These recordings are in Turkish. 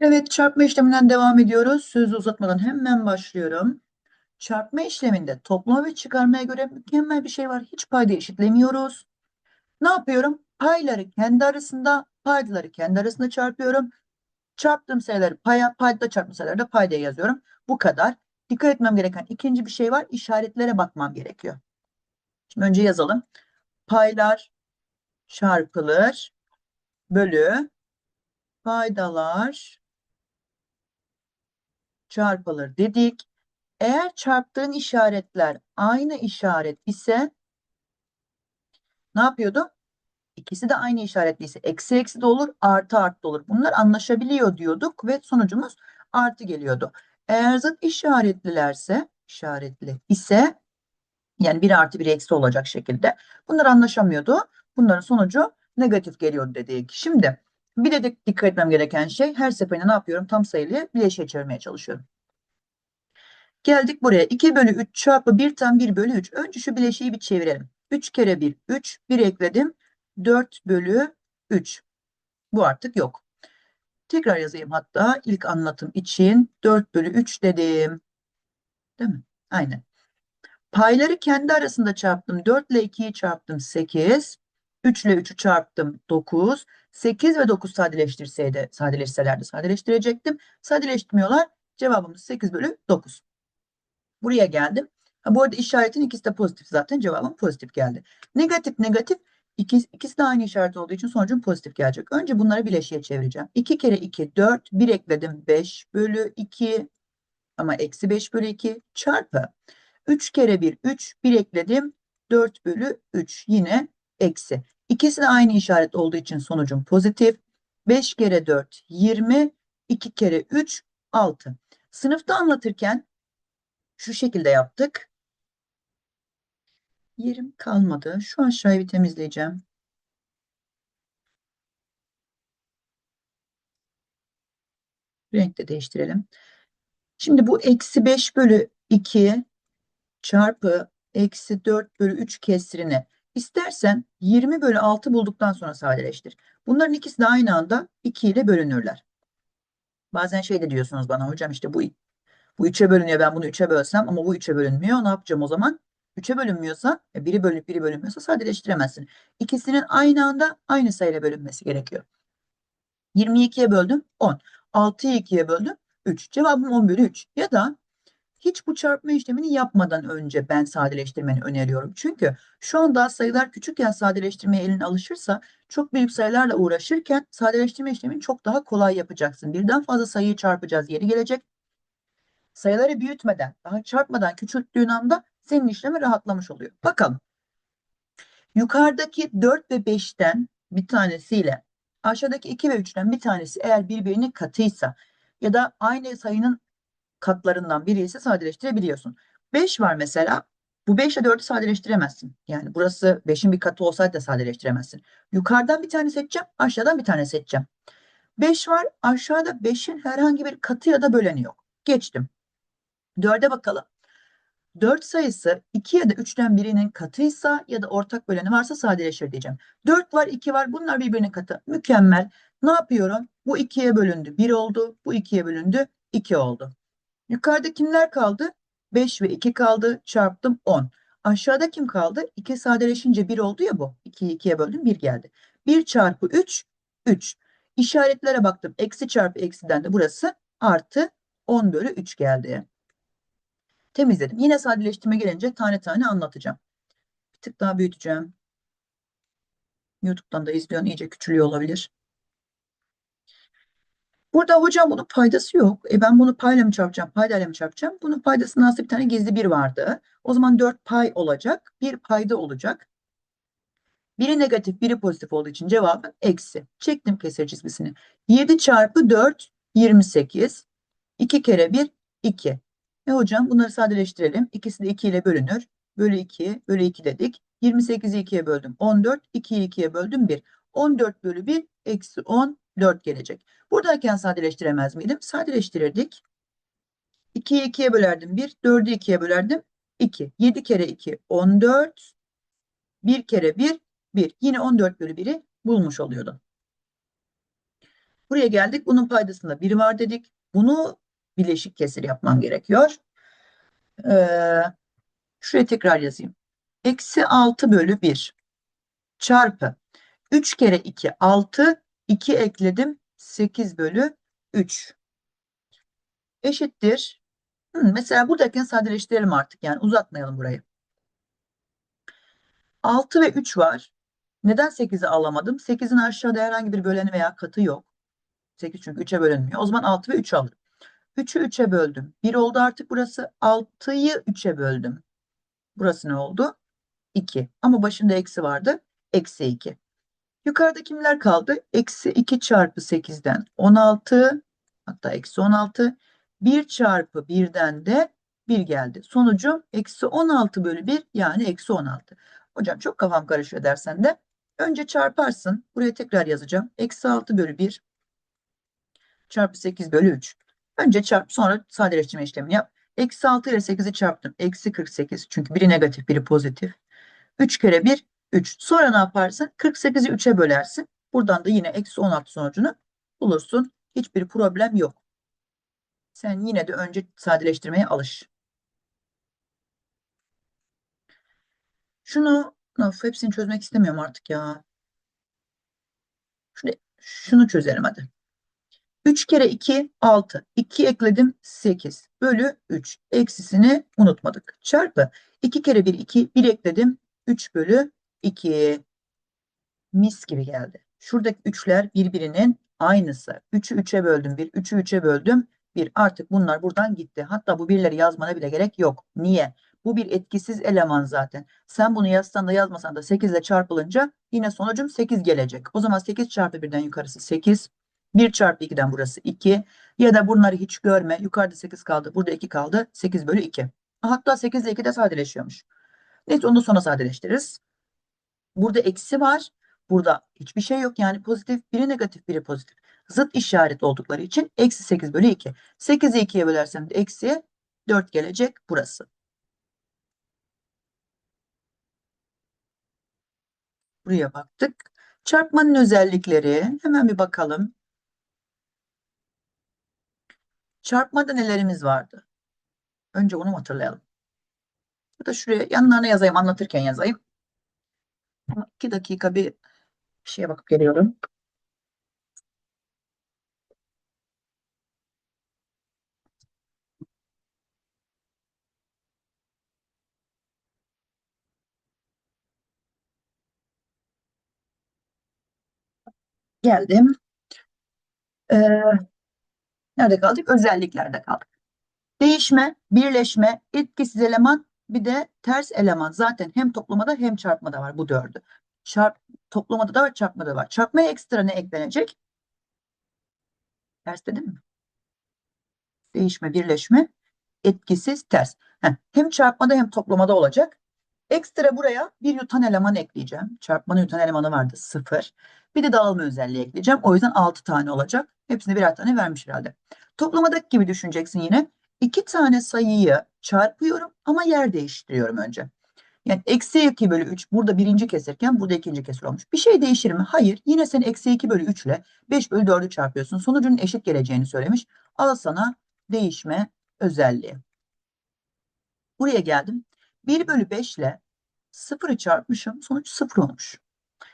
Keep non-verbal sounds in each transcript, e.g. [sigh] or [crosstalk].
Evet, çarpma işleminden devam ediyoruz. Sözü uzatmadan hemen başlıyorum. Çarpma işleminde toplama ve çıkarmaya göre mükemmel bir şey var. Hiç payda eşitlemiyoruz. Ne yapıyorum? Payları kendi arasında, paydaları kendi arasında çarpıyorum. Çarptığım sayıları paya, payda çarptığım sayıları da paydaya yazıyorum. Bu kadar. Dikkat etmem gereken ikinci bir şey var. İşaretlere bakmam gerekiyor. Şimdi önce yazalım. Paylar çarpılır bölü paydalar çarpılır dedik. Eğer çarptığın işaretler aynı işaret ise ne yapıyordum? İkisi de aynı işaretliyse eksi eksi de olur, artı artı da olur. Bunlar anlaşabiliyor diyorduk ve sonucumuz artı geliyordu. Eğer zıt işaretlilerse, işaretli ise yani bir artı bir eksi olacak şekilde bunlar anlaşamıyordu. Bunların sonucu negatif geliyordu dedik. Şimdi bir de dikkat etmem gereken şey her seferinde ne yapıyorum? Tam sayılı bileşiğe çevirmeye çalışıyorum. Geldik buraya. 2 bölü 3 çarpı 1 tam 1 bölü 3. Önce şu bileşiği bir çevirelim. 3 kere 1 3. 1 ekledim. 4 bölü 3. Bu artık yok. Tekrar yazayım hatta ilk anlatım için 4 bölü 3 dedim. Değil mi? Aynen. Payları kendi arasında çarptım. 4 ile 2'yi çarptım 8. 3 ile 3'ü çarptım 9. 8 ve 9 sadeleştirseydi, sadeleşselerdi sadeleştirecektim. Sadeleştirmiyorlar. Cevabımız 8 bölü 9. Buraya geldim. Ha, bu arada işaretin ikisi de pozitif zaten. Cevabım pozitif geldi. Negatif negatif ikisi, ikisi de aynı işaret olduğu için sonucum pozitif gelecek. Önce bunları bileşiğe çevireceğim. 2 kere 2 4. 1 ekledim 5 bölü 2 ama eksi 5 bölü 2 çarpı 3 kere 1 3. 1 ekledim 4 bölü 3 yine eksi. İkisi de aynı işaret olduğu için sonucum pozitif. 5 kere 4 20. 2 kere 3 6. Sınıfta anlatırken şu şekilde yaptık. Yerim kalmadı. Şu aşağıyı bir temizleyeceğim. Renk de değiştirelim. Şimdi bu eksi 5 bölü 2 çarpı eksi 4 bölü 3 kesirini istersen 20 bölü 6 bulduktan sonra sadeleştir. Bunların ikisi de aynı anda 2 ile bölünürler. Bazen şey de diyorsunuz bana hocam işte bu bu 3'e bölünüyor ben bunu 3'e bölsem ama bu 3'e bölünmüyor. Ne yapacağım o zaman? 3'e bölünmüyorsa e, biri bölünüp biri bölünmüyorsa sadeleştiremezsin. İkisinin aynı anda aynı sayıyla bölünmesi gerekiyor. 22'ye böldüm 10. 6'yı 2'ye böldüm 3. Cevabım 10 bölü 3. Ya da hiç bu çarpma işlemini yapmadan önce ben sadeleştirmeni öneriyorum. Çünkü şu anda sayılar küçükken sadeleştirmeye elin alışırsa çok büyük sayılarla uğraşırken sadeleştirme işlemini çok daha kolay yapacaksın. Birden fazla sayıyı çarpacağız yeri gelecek. Sayıları büyütmeden, daha çarpmadan küçülttüğün anda senin işlemi rahatlamış oluyor. Bakalım. Yukarıdaki 4 ve 5'ten bir tanesiyle aşağıdaki 2 ve 3'ten bir tanesi eğer birbirinin katıysa ya da aynı sayının katlarından biri ise sadeleştirebiliyorsun. 5 var mesela. Bu 5 ile 4'ü sadeleştiremezsin. Yani burası 5'in bir katı olsaydı da sadeleştiremezsin. Yukarıdan bir tane seçeceğim, aşağıdan bir tane seçeceğim. 5 var, aşağıda 5'in herhangi bir katı ya da böleni yok. Geçtim. 4'e bakalım. 4 sayısı 2 ya da 3'ten birinin katıysa ya da ortak böleni varsa sadeleşir diyeceğim. 4 var 2 var bunlar birbirinin katı. Mükemmel. Ne yapıyorum? Bu 2'ye bölündü 1 oldu. Bu 2'ye bölündü 2 oldu. Yukarıda kimler kaldı? 5 ve 2 kaldı. Çarptım 10. Aşağıda kim kaldı? 2 sadeleşince 1 oldu ya bu. 2'yi 2'ye böldüm 1 geldi. 1 çarpı 3 3. İşaretlere baktım. Eksi çarpı eksiden de burası artı 10 bölü 3 geldi temizledim. Yine sadeleştirme gelince tane tane anlatacağım. Bir tık daha büyüteceğim. YouTube'dan da izliyorsun iyice küçülüyor olabilir. Burada hocam bunun paydası yok. E ben bunu payla mı çarpacağım, paydayla mı çarpacağım? Bunun paydasının aslında bir tane gizli bir vardı. O zaman 4 pay olacak. Bir payda olacak. Biri negatif, biri pozitif olduğu için cevabı eksi. Çektim kesir çizgisini. 7 çarpı 4, 28. 2 kere 1, 2. E hocam bunları sadeleştirelim. İkisi de 2 ile bölünür. Bölü 2, bölü 2 dedik. 28'i 2'ye böldüm. 14, 2'yi 2'ye böldüm 1. 14 bölü 1, eksi 14 gelecek. Buradayken sadeleştiremez miydim? Sadeleştirirdik. 2'yi 2'ye bölerdim 1, 4'ü 2'ye bölerdim 2. 7 kere 2, 14. 1 kere 1, 1. Yine 14 bölü 1'i bulmuş oluyordum. Buraya geldik. Bunun paydasında 1 var dedik. Bunu bileşik kesir yapmam gerekiyor. Ee, şuraya tekrar yazayım. Eksi 6 bölü 1 çarpı 3 kere 2 6 2 ekledim 8 bölü 3 eşittir. Hı, mesela buradayken sadeleştirelim artık yani uzatmayalım burayı. 6 ve 3 var. Neden 8'i alamadım? 8'in aşağıda herhangi bir böleni veya katı yok. 8 çünkü 3'e bölünmüyor. O zaman 6 ve 3 alırım. 3'ü 3'e böldüm. 1 oldu artık burası. 6'yı 3'e böldüm. Burası ne oldu? 2. Ama başında eksi vardı. Eksi 2. Yukarıda kimler kaldı? Eksi 2 çarpı 8'den 16. Hatta eksi 16. 1 çarpı 1'den de 1 geldi. Sonucu eksi 16 bölü 1 yani eksi 16. Hocam çok kafam karışıyor dersen de önce çarparsın. Buraya tekrar yazacağım. Eksi 6 bölü 1 çarpı 8 bölü 3. Önce çarp sonra sadeleştirme işlemini yap. Eksi 6 ile 8'i çarptım. Eksi 48 çünkü biri negatif biri pozitif. 3 kere 1 3. Sonra ne yaparsın? 48'i 3'e bölersin. Buradan da yine eksi 16 sonucunu bulursun. Hiçbir problem yok. Sen yine de önce sadeleştirmeye alış. Şunu of, hepsini çözmek istemiyorum artık ya. Şunu, şunu çözelim hadi. 3 kere 2 6. 2 ekledim 8 bölü 3. Eksisini unutmadık. Çarpı 2 kere 1 2. 1 ekledim 3 bölü 2. Mis gibi geldi. Şuradaki üçler birbirinin aynısı. 3'ü 3'e böldüm 1. 3'ü 3'e böldüm 1. Artık bunlar buradan gitti. Hatta bu birleri yazmana bile gerek yok. Niye? Bu bir etkisiz eleman zaten. Sen bunu yazsan da yazmasan da 8 ile çarpılınca yine sonucum 8 gelecek. O zaman 8 çarpı 1'den yukarısı 8. 1 çarpı 2'den burası 2. Ya da bunları hiç görme. Yukarıda 8 kaldı. Burada 2 kaldı. 8 bölü 2. Hatta 8 ile 2 de sadeleşiyormuş. Neyse onu da sonra sadeleştiririz. Burada eksi var. Burada hiçbir şey yok. Yani pozitif biri negatif biri pozitif. Zıt işaret oldukları için eksi 8 bölü 2. 8'i 2'ye bölersem de eksi 4 gelecek burası. Buraya baktık. Çarpmanın özellikleri hemen bir bakalım. Çarpmada nelerimiz vardı? Önce onu hatırlayalım. Ya da şuraya yanlarına yazayım anlatırken yazayım. İki dakika bir şeye bakıp geliyorum. Geldim. Ee, nerede kaldık? Özelliklerde kaldık. Değişme, birleşme, etkisiz eleman bir de ters eleman. Zaten hem toplamada hem çarpmada var bu dördü. Çarp, toplamada da var, çarpmada var. Çarpmaya ekstra ne eklenecek? Ters dedim mi? Değişme, birleşme, etkisiz, ters. Heh, hem çarpmada hem toplamada olacak. Ekstra buraya bir yutan eleman ekleyeceğim. Çarpmanın yutan elemanı vardı sıfır. Bir de dağılma özelliği ekleyeceğim. O yüzden 6 tane olacak. Hepsine birer tane vermiş herhalde. Toplamadaki gibi düşüneceksin yine. İki tane sayıyı çarpıyorum ama yer değiştiriyorum önce. Yani eksi 2 bölü 3 burada birinci kesirken burada ikinci kesir olmuş. Bir şey değişir mi? Hayır. Yine sen eksi 2 bölü 3 ile 5 bölü 4'ü çarpıyorsun. Sonucunun eşit geleceğini söylemiş. Al sana değişme özelliği. Buraya geldim. 1 bölü 5 ile 0'ı çarpmışım. Sonuç 0 olmuş.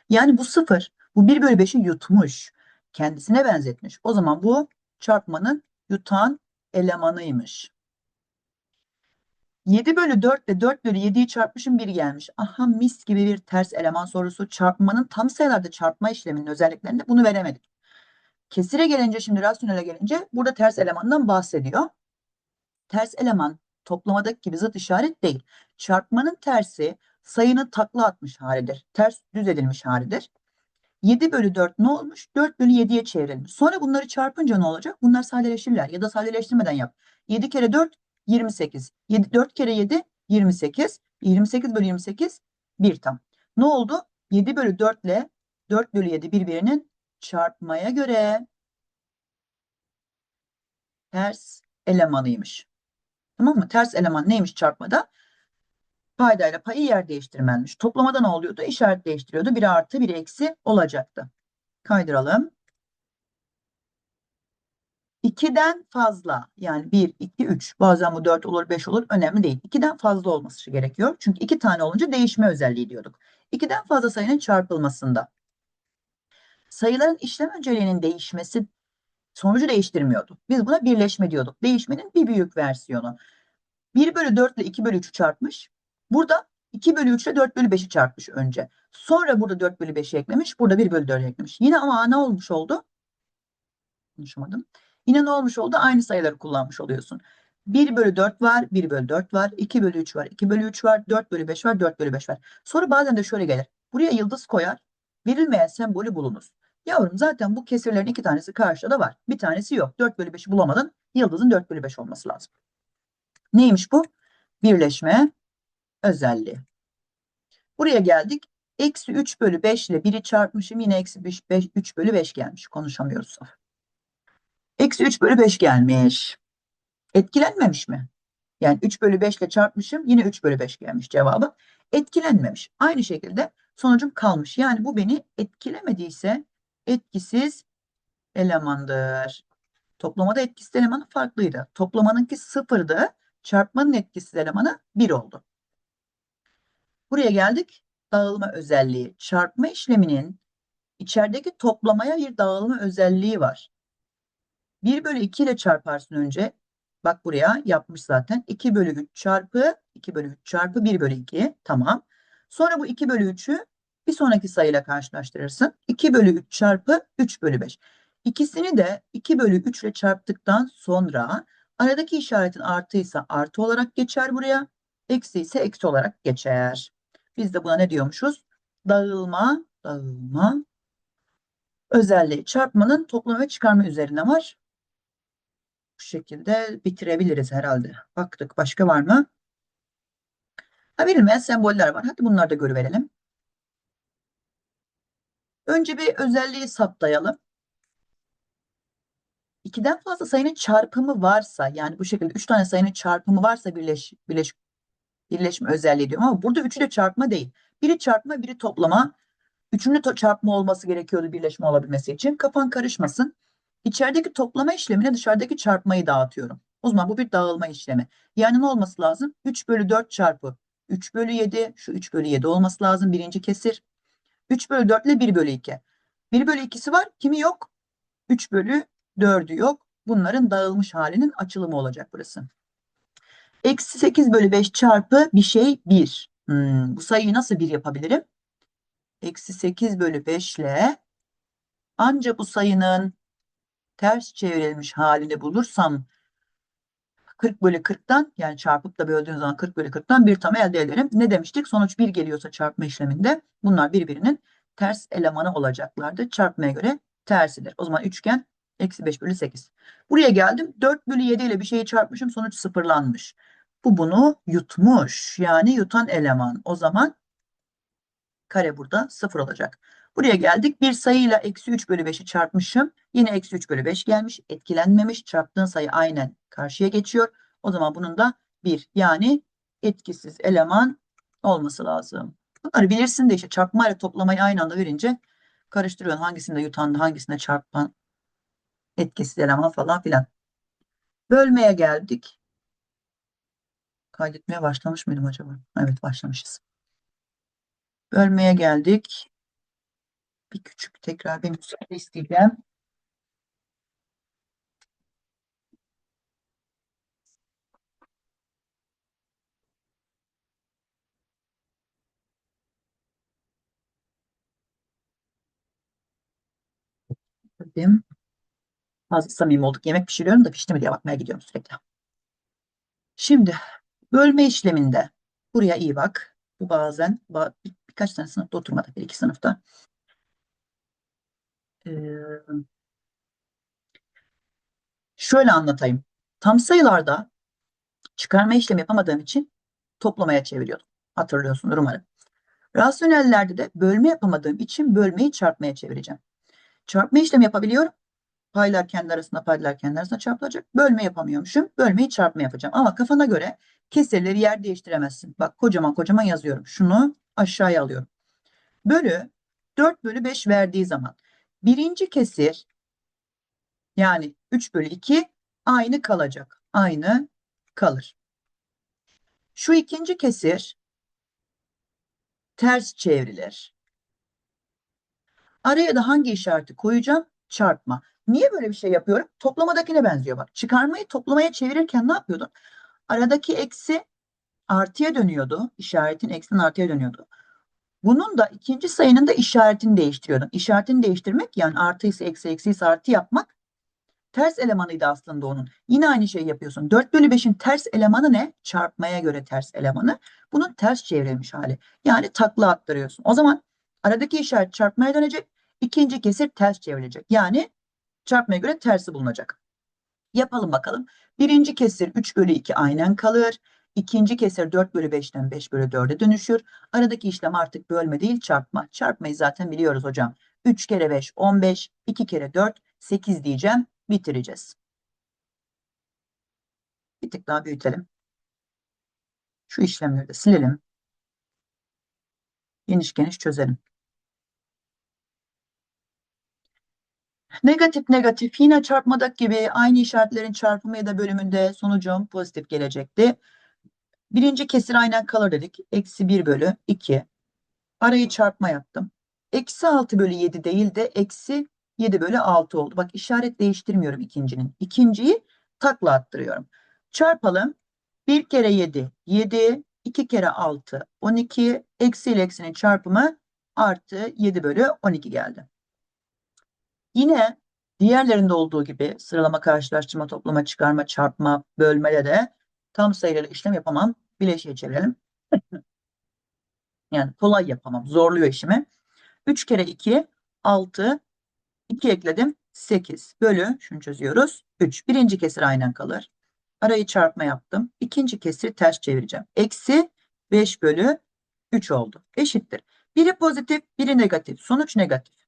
Yani bu 0 bu 1 bölü 5'i yutmuş. Kendisine benzetmiş. O zaman bu çarpmanın yutan elemanıymış. 7 bölü 4 ile 4 bölü 7'yi çarpmışım 1 gelmiş. Aha mis gibi bir ters eleman sorusu. Çarpmanın tam sayılarda çarpma işleminin özelliklerinde bunu veremedik. Kesire gelince şimdi rasyonele gelince burada ters elemandan bahsediyor. Ters eleman toplamadaki gibi zıt işaret değil. Çarpmanın tersi sayının takla atmış halidir. Ters düz edilmiş halidir. 7 bölü 4 ne olmuş? 4 bölü 7'ye çevrilmiş. Sonra bunları çarpınca ne olacak? Bunlar sadeleşirler ya da sadeleştirmeden yap. 7 kere 4 28. 7, 4 kere 7 28. 28 bölü 28 1 tam. Ne oldu? 7 bölü 4 ile 4 bölü 7 birbirinin çarpmaya göre ters elemanıymış. Tamam mı? Ters eleman neymiş çarpmada? Paydayla payı yer değiştirmenmiş. Toplamada ne oluyordu? İşaret değiştiriyordu. Biri artı biri eksi olacaktı. Kaydıralım. 2'den fazla yani 1, 2, 3 bazen bu 4 olur 5 olur önemli değil. 2'den fazla olması gerekiyor. Çünkü 2 tane olunca değişme özelliği diyorduk. 2'den fazla sayının çarpılmasında sayıların işlem önceliğinin değişmesi sonucu değiştirmiyordu. Biz buna birleşme diyorduk. Değişmenin bir büyük versiyonu. 1 bölü 4 ile 2 bölü 3'ü çarpmış. Burada 2 bölü 3 ile 4 bölü 5'i çarpmış önce. Sonra burada 4 bölü 5'i eklemiş. Burada 1 bölü 4'ü eklemiş. Yine ama ne olmuş oldu? Konuşamadım. Yine ne olmuş oldu? Aynı sayıları kullanmış oluyorsun. 1 bölü 4 var, 1 bölü 4 var, 2 bölü 3 var, 2 bölü 3 var, 4 bölü 5 var, 4 bölü 5 var. Sonra bazen de şöyle gelir. Buraya yıldız koyar, verilmeyen sembolü bulunuz. Yavrum zaten bu kesirlerin iki tanesi karşıda var. Bir tanesi yok. 4 bölü 5'i bulamadın. Yıldızın 4 bölü 5 olması lazım. Neymiş bu? Birleşme özelliği. Buraya geldik. Eksi 3 bölü 5 ile 1'i çarpmışım. Yine eksi 5, 5, 3 bölü 5 gelmiş. Konuşamıyoruz. Eksi 3 bölü 5 gelmiş. Etkilenmemiş mi? Yani 3 bölü 5 ile çarpmışım. Yine 3 bölü 5 gelmiş cevabı. Etkilenmemiş. Aynı şekilde sonucum kalmış. Yani bu beni etkilemediyse etkisiz elemandır. Toplamada etkisiz elemanı farklıydı. Toplamanınki sıfırdı. Çarpmanın etkisiz elemanı 1 oldu. Buraya geldik. Dağılma özelliği. Çarpma işleminin içerideki toplamaya bir dağılma özelliği var. 1 bölü 2 ile çarparsın önce. Bak buraya yapmış zaten. 2 bölü 3 çarpı 2 bölü 3 çarpı 1 bölü 2. Tamam. Sonra bu 2 bölü 3'ü bir sonraki sayıyla karşılaştırırsın. 2 bölü 3 çarpı 3 bölü 5. İkisini de 2 bölü 3 ile çarptıktan sonra aradaki işaretin artıysa artı olarak geçer buraya. Eksi ise eksi olarak geçer. Biz de buna ne diyormuşuz? Dağılma, dağılma özelliği. Çarpmanın toplama ve çıkarma üzerine var. Bu şekilde bitirebiliriz herhalde. Baktık başka var mı? Ha, verilmeyen semboller var. Hadi bunları da görüverelim. Önce bir özelliği saptayalım. İkiden fazla sayının çarpımı varsa yani bu şekilde üç tane sayının çarpımı varsa birleş, birleş, birleşme özelliği diyorum ama burada üçü de çarpma değil. Biri çarpma biri toplama. Üçünün de çarpma olması gerekiyordu birleşme olabilmesi için. Kafan karışmasın. İçerideki toplama işlemine dışarıdaki çarpmayı dağıtıyorum. O zaman bu bir dağılma işlemi. Yani ne olması lazım? 3 bölü 4 çarpı 3 bölü 7. Şu 3 bölü 7 olması lazım. Birinci kesir. 3 bölü 4 ile 1 bölü 2. 1 bölü 2'si var. Kimi yok? 3 bölü 4'ü yok. Bunların dağılmış halinin açılımı olacak burası. Eksi 8 bölü 5 çarpı bir şey 1. Hmm, bu sayıyı nasıl 1 yapabilirim? Eksi 8 bölü 5 ile anca bu sayının ters çevrilmiş halini bulursam 40 bölü 40'tan yani çarpıp da böldüğün zaman 40 bölü 40'tan bir tam elde ederim. Ne demiştik? Sonuç 1 geliyorsa çarpma işleminde bunlar birbirinin ters elemanı olacaklardı. Çarpmaya göre tersidir. O zaman üçgen eksi 5 bölü 8. Buraya geldim. 4 bölü 7 ile bir şeyi çarpmışım. Sonuç sıfırlanmış. Bu bunu yutmuş. Yani yutan eleman. O zaman kare burada sıfır olacak. Buraya geldik. Bir sayıyla eksi 3 bölü 5'i çarpmışım. Yine eksi 3 bölü 5 gelmiş. Etkilenmemiş. Çarptığın sayı aynen karşıya geçiyor. O zaman bunun da 1 yani etkisiz eleman olması lazım. Bunları bilirsin de işte çarpma ile toplamayı aynı anda verince karıştırıyorsun. Hangisinde yutandı, hangisinde çarpan etkisiz eleman falan filan. Bölmeye geldik. Kaydetmeye başlamış mıydım acaba? Evet başlamışız. Bölmeye geldik. Bir küçük tekrar bir müsaade isteyeceğim. Dedim. Fazla samimi olduk. Yemek pişiriyorum da pişti mi diye bakmaya gidiyorum sürekli. Şimdi bölme işleminde buraya iyi bak. Bu bazen bir, birkaç tane sınıfta oturmadı. Bir iki sınıfta. Ee, şöyle anlatayım. Tam sayılarda çıkarma işlemi yapamadığım için toplamaya çeviriyordum. Hatırlıyorsunuz umarım. Rasyonellerde de bölme yapamadığım için bölmeyi çarpmaya çevireceğim. Çarpma işlemi yapabiliyorum. Paylar kendi arasında paylar kendi arasında çarpılacak. Bölme yapamıyormuşum. Bölmeyi çarpma yapacağım. Ama kafana göre kesirleri yer değiştiremezsin. Bak kocaman kocaman yazıyorum. Şunu aşağıya alıyorum. Bölü 4 bölü 5 verdiği zaman birinci kesir yani 3 bölü 2 aynı kalacak. Aynı kalır. Şu ikinci kesir ters çevrilir. Araya da hangi işareti koyacağım? Çarpma. Niye böyle bir şey yapıyorum? Toplamadakine benziyor bak. Çıkarmayı toplamaya çevirirken ne yapıyordun? Aradaki eksi artıya dönüyordu. İşaretin eksiden artıya dönüyordu. Bunun da ikinci sayının da işaretini değiştiriyordun. İşaretini değiştirmek yani artı ise eksi eksi ise artı yapmak ters elemanıydı aslında onun. Yine aynı şeyi yapıyorsun. 4 bölü 5'in ters elemanı ne? Çarpmaya göre ters elemanı. Bunun ters çevrilmiş hali. Yani takla attırıyorsun. O zaman aradaki işaret çarpmaya dönecek. İkinci kesir ters çevrilecek. Yani çarpmaya göre tersi bulunacak. Yapalım bakalım. Birinci kesir 3 bölü 2 aynen kalır. İkinci kesir 4 bölü 5'ten 5 bölü 4'e dönüşür. Aradaki işlem artık bölme değil çarpma. Çarpmayı zaten biliyoruz hocam. 3 kere 5 15, 2 kere 4 8 diyeceğim. Bitireceğiz. Bir tık daha büyütelim. Şu işlemleri de silelim. Geniş geniş çözelim. Negatif negatif yine çarpmadak gibi aynı işaretlerin çarpımı ya da bölümünde sonucum pozitif gelecekti. Birinci kesir aynen kalır dedik. Eksi 1 bölü 2. Arayı çarpma yaptım. Eksi 6 bölü 7 değil de eksi 7 bölü 6 oldu. Bak işaret değiştirmiyorum ikincinin. İkinciyi takla attırıyorum. Çarpalım. 1 kere 7 7. 2 kere 6 12. Eksi ile eksinin çarpımı artı 7 bölü 12 geldi. Yine diğerlerinde olduğu gibi sıralama, karşılaştırma, toplama, çıkarma, çarpma, bölmede de tam sayılarla işlem yapamam. Bileşiğe çevirelim. Yani kolay yapamam. Zorluyor işimi. 3 kere 2 6 2 ekledim 8 bölü şunu çözüyoruz. 3. Birinci kesir aynen kalır. Arayı çarpma yaptım. İkinci kesiri ters çevireceğim. Eksi 5 bölü 3 oldu. Eşittir. Biri pozitif, biri negatif. Sonuç negatif.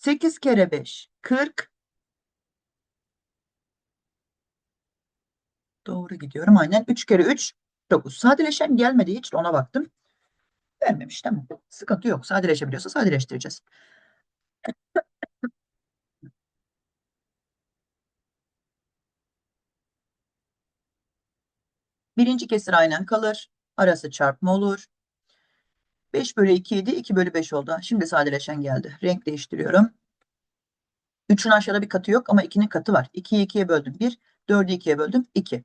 8 kere 5 40. Doğru gidiyorum. Aynen 3 kere 3 9. Sadeleşen gelmedi hiç ona baktım. Vermemiş tamam. Sıkıntı yok. Sadeleşebiliyorsa sadeleştireceğiz. Birinci kesir aynen kalır. Arası çarpma olur. 5 bölü 2 idi. 2 bölü 5 oldu. Şimdi sadeleşen geldi. Renk değiştiriyorum. 3'ün aşağıda bir katı yok ama 2'nin katı var. 2'yi 2'ye böldüm 1. 4'ü 2'ye böldüm 2.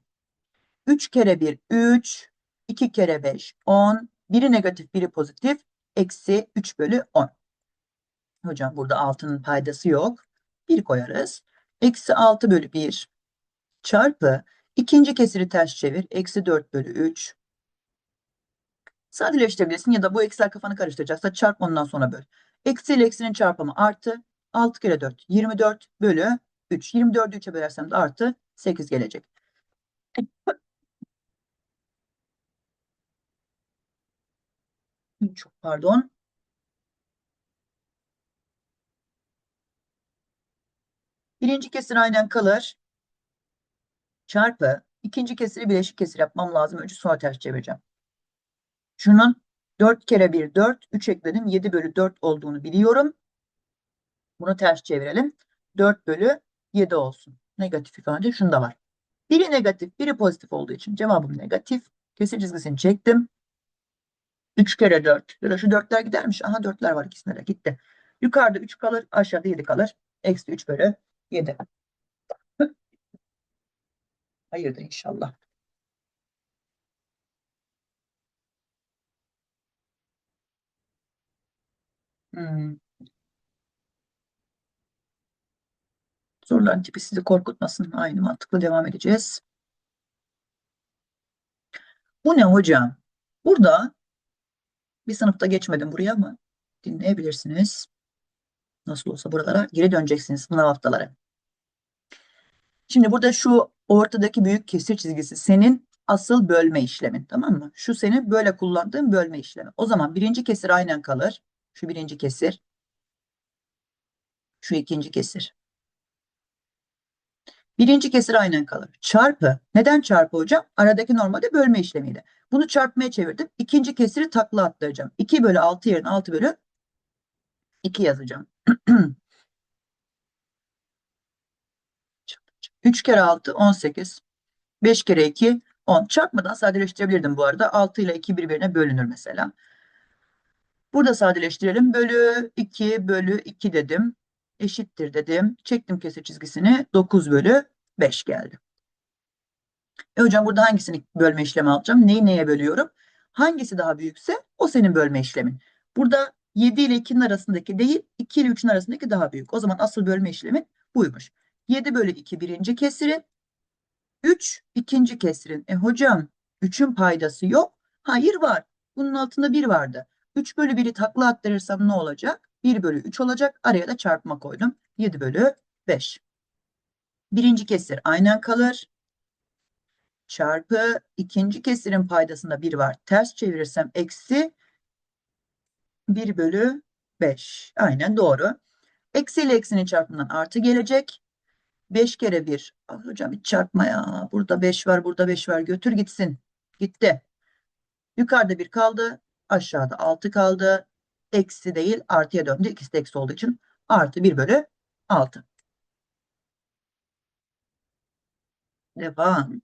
3 kere 1 3. 2 kere 5 10. Biri negatif biri pozitif. Eksi 3 bölü 10. Hocam burada 6'nın paydası yok. 1 koyarız. Eksi 6 bölü 1 çarpı ikinci kesiri ters çevir. Eksi 4 bölü 3. Sadeleştirebilirsin ya da bu eksiler kafanı karıştıracaksa çarp ondan sonra böl. Eksi ile eksinin çarpımı artı 6 kere 4 24 bölü 3. 24'ü 3'e bölersem de artı 8 gelecek. [laughs] Çok pardon. Birinci kesir aynen kalır. Çarpı ikinci kesiri bileşik kesir yapmam lazım. Önce sonra ters çevireceğim. Şunun 4 kere 1 4. 3 ekledim. 7 bölü 4 olduğunu biliyorum. Bunu ters çevirelim. 4 bölü 7 olsun. Negatif ifade şunda var. Biri negatif, biri pozitif olduğu için cevabım negatif. Kesir çizgisini çektim. 3 kere 4. Ya da şu 4'ler gidermiş. Aha 4'ler var ikisinde de gitti. Yukarıda 3 kalır, aşağıda 7 kalır. Eksi 3 bölü 7. [laughs] Hayırdır inşallah. Hmm. Soruların tipi sizi korkutmasın. Aynı mantıkla devam edeceğiz. Bu ne hocam? Burada bir sınıfta geçmedim buraya ama dinleyebilirsiniz. Nasıl olsa buralara geri döneceksiniz sınav haftaları. Şimdi burada şu ortadaki büyük kesir çizgisi senin asıl bölme işlemin tamam mı? Şu senin böyle kullandığın bölme işlemi. O zaman birinci kesir aynen kalır. Şu birinci kesir. Şu ikinci kesir. Birinci kesir aynen kalır. Çarpı. Neden çarpı hocam? Aradaki normalde bölme işlemiyle. Bunu çarpmaya çevirdim. İkinci kesiri takla attıracağım. 2 bölü 6 yerine 6 bölü 2 yazacağım. [clears throat] 3 kere 6 18. 5 kere 2 10. Çarpmadan sadeleştirebilirdim bu arada. 6 ile 2 birbirine bölünür mesela. Burada sadeleştirelim. Bölü 2 bölü 2 dedim. Eşittir dedim. Çektim kesir çizgisini. 9 bölü 5 geldi. E hocam burada hangisini bölme işlemi alacağım? Neyi neye bölüyorum? Hangisi daha büyükse o senin bölme işlemin. Burada 7 ile 2'nin arasındaki değil 2 ile 3'ün arasındaki daha büyük. O zaman asıl bölme işlemi buymuş. 7 bölü 2 birinci kesirin. 3 ikinci kesirin. E hocam 3'ün paydası yok. Hayır var. Bunun altında 1 vardı. 3 bölü 1'i takla attırırsam ne olacak? 1 bölü 3 olacak. Araya da çarpma koydum. 7 bölü 5. Birinci kesir aynen kalır. Çarpı ikinci kesirin paydasında 1 var. Ters çevirirsem eksi 1 bölü 5. Aynen doğru. Eksi ile eksinin çarpımından artı gelecek. 5 kere 1. Ah, hocam hiç çarpma ya. Burada 5 var, burada 5 var. Götür gitsin. Gitti. Yukarıda 1 kaldı. Aşağıda 6 kaldı. Eksi değil artıya döndü. İkisi de eksi olduğu için artı 1 bölü 6. Devam.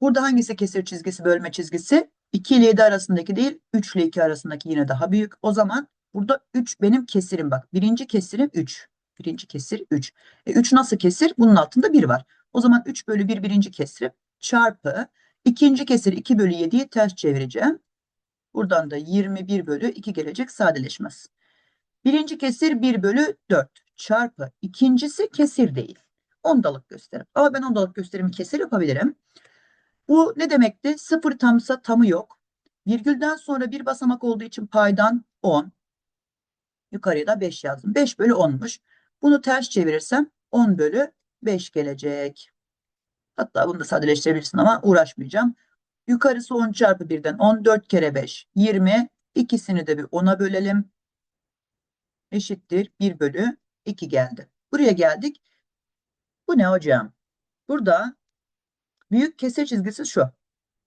Burada hangisi kesir çizgisi, bölme çizgisi? 2 ile 7 arasındaki değil, 3 ile 2 arasındaki yine daha büyük. O zaman burada 3 benim kesirim bak. Birinci kesirim 3. Birinci kesir 3. E 3 nasıl kesir? Bunun altında 1 var. O zaman 3 bölü 1 birinci kesirim çarpı ikinci kesir 2 bölü 7'yi ters çevireceğim. Buradan da 21 bölü 2 gelecek sadeleşmez. Birinci kesir 1 bölü 4 çarpı ikincisi kesir değil. Ondalık gösterim. Ama ben ondalık gösterimi kesir yapabilirim. Bu ne demekti? Sıfır tamsa tamı yok. Virgülden sonra bir basamak olduğu için paydan 10. Yukarıya da 5 yazdım. 5 bölü 10'muş. Bunu ters çevirirsem 10 bölü 5 gelecek. Hatta bunu da sadeleştirebilirsin ama uğraşmayacağım. Yukarısı 10 çarpı 1'den 14 kere 5 20. İkisini de bir 10'a bölelim. Eşittir 1 bölü 2 geldi. Buraya geldik. Bu ne hocam? Burada büyük kesir çizgisi şu.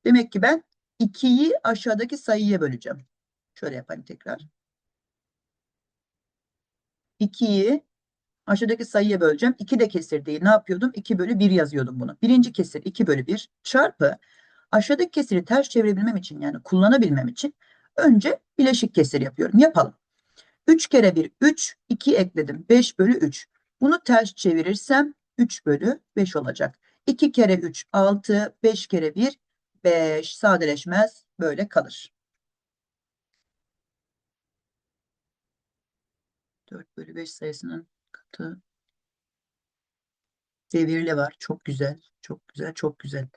Demek ki ben 2'yi aşağıdaki sayıya böleceğim. Şöyle yapayım tekrar. 2'yi aşağıdaki sayıya böleceğim. 2 de kesir değil. Ne yapıyordum? 2 bölü 1 yazıyordum bunu. Birinci kesir 2 bölü 1 çarpı aşağıdaki kesiri ters çevirebilmem için yani kullanabilmem için önce bileşik kesir yapıyorum. Yapalım. 3 kere 1 3, 2 ekledim. 5 bölü 3. Bunu ters çevirirsem 3 bölü 5 olacak. 2 kere 3 6, 5 kere 1 5 sadeleşmez böyle kalır. 4 bölü 5 sayısının katı devirli var. Çok güzel. Çok güzel. Çok güzel.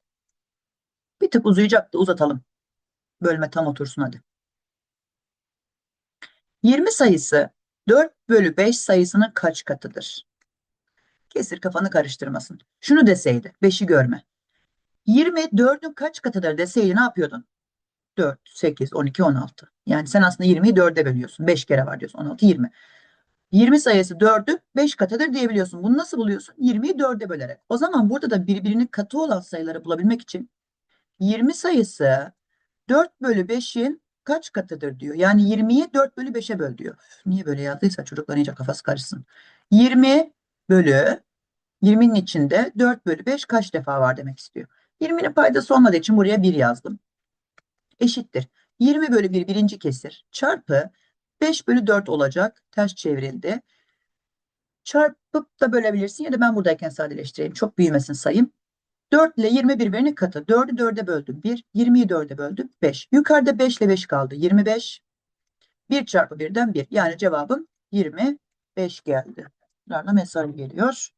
Bir tık uzayacaktı. Uzatalım. Bölme tam otursun hadi. 20 sayısı 4 bölü 5 sayısının kaç katıdır? Kesir kafanı karıştırmasın. Şunu deseydi. 5'i görme. 20 4'ün kaç katıdır deseydi ne yapıyordun? 4, 8, 12, 16. Yani sen aslında 20'yi 4'e bölüyorsun. 5 kere var diyorsun. 16, 20. 20 sayısı 4'ün 5 katıdır diyebiliyorsun. Bunu nasıl buluyorsun? 20'yi 4'e bölerek. O zaman burada da birbirinin katı olan sayıları bulabilmek için 20 sayısı 4 bölü 5'in kaç katıdır diyor. Yani 20'yi 4 bölü 5'e böl diyor. Niye böyle yazdıysa çocukların iyice kafası karışsın. 20 bölü 20'nin içinde 4 bölü 5 kaç defa var demek istiyor. 20'nin paydası olmadığı için buraya 1 yazdım. Eşittir. 20 bölü 1 birinci kesir çarpı 5 bölü 4 olacak. Ters çevrildi. Çarpıp da bölebilirsin ya da ben buradayken sadeleştireyim. Çok büyümesin sayım. 4 ile 20 birbirinin katı. 4'ü 4'e böldüm 1. 20'yi 4'e böldüm 5. Yukarıda 5 ile 5 kaldı. 25. 1 çarpı 1'den 1. Yani cevabım 25 geldi. Buradan mesaj geliyor.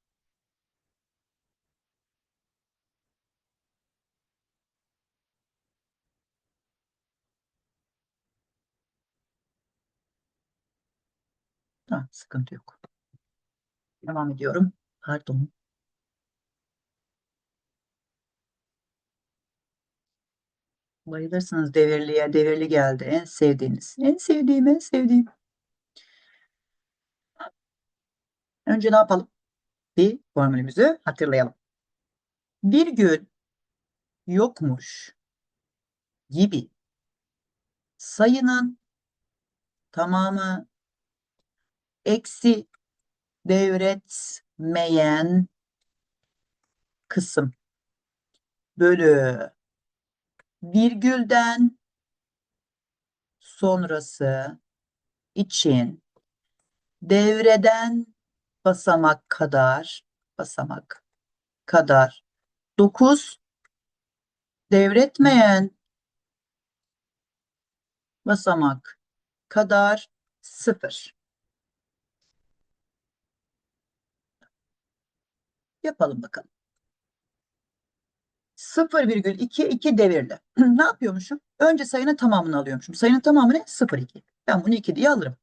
Ha, sıkıntı yok. Devam ediyorum. Pardon. Bayılırsınız devirliye. Devirli geldi. En sevdiğiniz. En sevdiğim, en sevdiğim. Önce ne yapalım? Bir formülümüzü hatırlayalım. Virgül yokmuş gibi sayının tamamı eksi devretmeyen kısım bölü virgülden sonrası için devreden basamak kadar basamak kadar 9 devretmeyen basamak kadar 0. Yapalım bakalım. 0,2 2 devirli. [clears throat] ne yapıyormuşum? Önce sayının tamamını alıyormuşum. Sayının tamamı ne? 0,2. Ben bunu 2 diye alırım.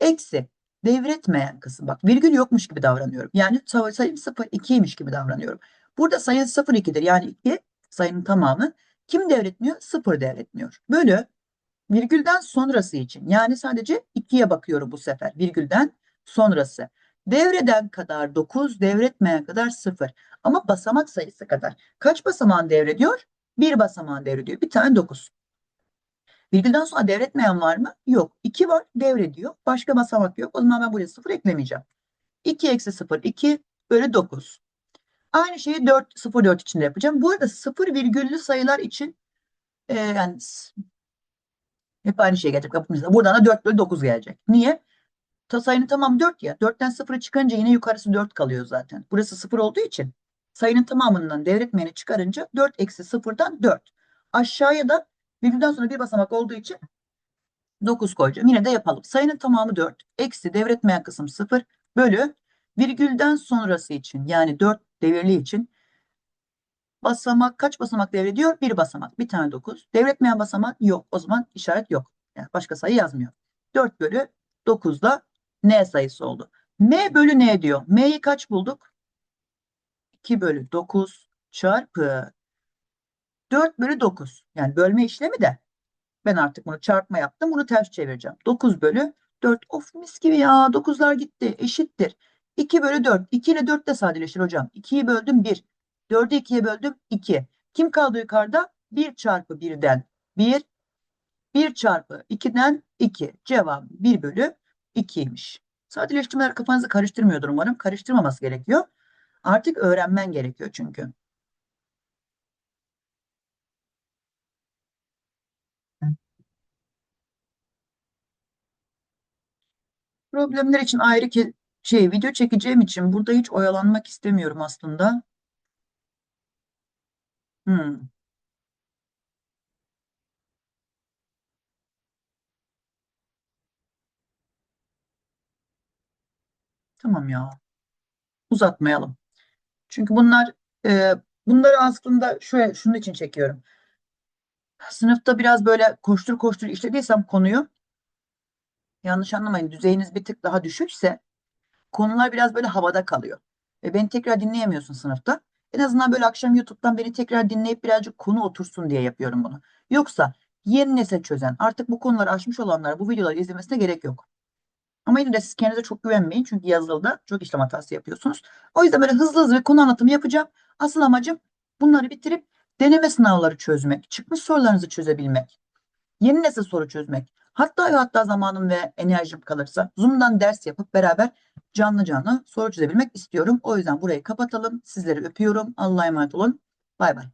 Eksi devretmeyen kısım. Bak virgül yokmuş gibi davranıyorum. Yani say- sayım 0,2'ymiş gibi davranıyorum. Burada sayı 0,2'dir. Yani 2 sayının tamamı. Kim devretmiyor? 0 devretmiyor. Bölü virgülden sonrası için. Yani sadece 2'ye bakıyorum bu sefer. Virgülden sonrası. Devreden kadar 9, devretmeyen kadar 0. Ama basamak sayısı kadar. Kaç basamağın devrediyor? Bir basamağın devrediyor. Bir tane 9. Virgülden sonra devretmeyen var mı? Yok. 2 var devrediyor. Başka basamak yok. O zaman ben buraya 0 eklemeyeceğim. 2 eksi 0 2 bölü 9. Aynı şeyi 4 0 4 için de yapacağım. Bu arada 0 virgüllü sayılar için e, yani hep aynı şey gelecek. Buradan da 4 bölü 9 gelecek. Niye? Sayının tamamı 4 ya. 4'ten 0'ı çıkarınca yine yukarısı 4 kalıyor zaten. Burası 0 olduğu için sayının tamamından devretmeyeni çıkarınca 4 eksi 0'dan 4. Aşağıya da virgülden sonra bir basamak olduğu için 9 koyacağım. Yine de yapalım. Sayının tamamı 4. Eksi devretmeyen kısım 0 bölü virgülden sonrası için yani 4 devirli için basamak kaç basamak devrediyor? Bir basamak. Bir tane 9. Devretmeyen basamak yok. O zaman işaret yok. Yani başka sayı yazmıyor. 4 bölü 9 da n sayısı oldu. m bölü n diyor. m'yi kaç bulduk? 2 bölü 9 çarpı 4 bölü 9. Yani bölme işlemi de ben artık bunu çarpma yaptım. Bunu ters çevireceğim. 9 bölü 4. Of mis gibi ya. 9'lar gitti. Eşittir. 2 bölü 4. 2 ile 4 de sadeleşir hocam. 2'yi böldüm 1. 4'ü 2'ye böldüm 2. Kim kaldı yukarıda? 1 çarpı 1'den 1. 1 çarpı 2'den 2. Cevap 1 bölü 2'ymiş. Sadeleştirmeler kafanızı karıştırmıyordur umarım. Karıştırmaması gerekiyor. Artık öğrenmen gerekiyor çünkü. Problemler için ayrı ki şey video çekeceğim için burada hiç oyalanmak istemiyorum aslında. Hmm. Tamam ya. Uzatmayalım. Çünkü bunlar e, bunları aslında şöyle şunun için çekiyorum. Sınıfta biraz böyle koştur koştur işlediysem konuyu yanlış anlamayın düzeyiniz bir tık daha düşükse konular biraz böyle havada kalıyor. Ve beni tekrar dinleyemiyorsun sınıfta. En azından böyle akşam YouTube'dan beni tekrar dinleyip birazcık konu otursun diye yapıyorum bunu. Yoksa yeni nesil çözen artık bu konuları aşmış olanlar bu videoları izlemesine gerek yok. Ama yine de siz kendinize çok güvenmeyin. Çünkü yazılıda çok işlem hatası yapıyorsunuz. O yüzden böyle hızlı hızlı bir konu anlatımı yapacağım. Asıl amacım bunları bitirip deneme sınavları çözmek, çıkmış sorularınızı çözebilmek, yeni nesil soru çözmek. Hatta ve hatta zamanım ve enerjim kalırsa Zoom'dan ders yapıp beraber canlı canlı soru çözebilmek istiyorum. O yüzden burayı kapatalım. Sizleri öpüyorum. Allah'a emanet olun. Bay bay.